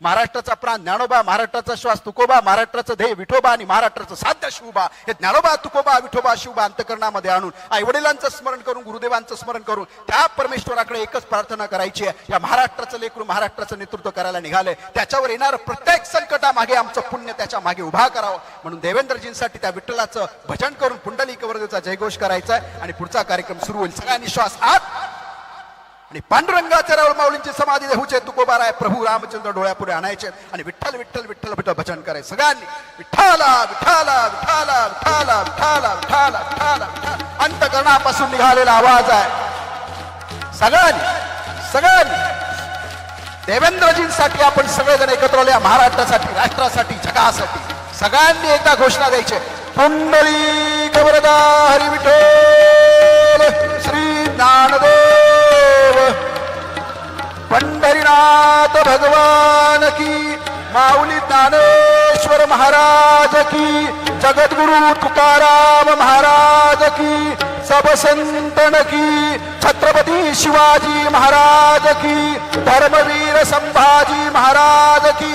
महाराष्ट्राचा प्राण ज्ञानोबा महाराष्ट्राचा श्वास तुकोबा महाराष्ट्राचं ध्येय विठोबा आणि महाराष्ट्राचं साध्य शिवबा हे ज्ञानोबा तुकोबा विठोबा शिवबा अंतकरणामध्ये आणून आई वडिलांचं स्मरण करून गुरुदेवांचं स्मरण करून त्या परमेश्वराकडे एकच प्रार्थना करायची आहे. या महाराष्ट्राचं लेकरू महाराष्ट्राचं नेतृत्व करायला निघालंय. त्याच्यावर येणारं प्रत्येक संकटामागे आमचं पुण्य त्याच्यामागे उभा करावं. म्हणून देवेंद्रजींसाठी त्या विठ्ठलाचं भजन करून पुंडलिक वरदेवचा जयघोष करायचा आहे. आणि पुढचा कार्यक्रम सुरू होईल. सगळ्यांनी श्वास आत आणि पांडुरंगाच्या माऊलींची समाधी देऊचे तुकोबार आहे प्रभू रामचंद्र डोळ्यापुढे आणायचे. आणि विठ्ठल विठ्ठल विठ्ठल विठ्ठल भजन करायचं. सगळ्यांनी विठ्ठाला विठ्ठाला विठ्ठाला विठ्ठाला विठ्ठाला विठ्ठाला विठ्ठाला अंतकरणापासून निघालेला आवाज आहे. सगळ्यांनी सगळ्यांनी देवेंद्रजींसाठी आपण सगळेजण एकत्र आले महाराष्ट्रासाठी राष्ट्रासाठी जगासाठी. सगळ्यांनी एकदा घोषणा द्यायची. कुंडली हरी विठ्ठल. भगवान की माऊली ज्ञानेश्वर महाराज की जगद्गुरु तुकाराम महाराज की सब संतन की छत्रपती शिवाजी महाराज की धर्मवीर संभाजी महाराज की.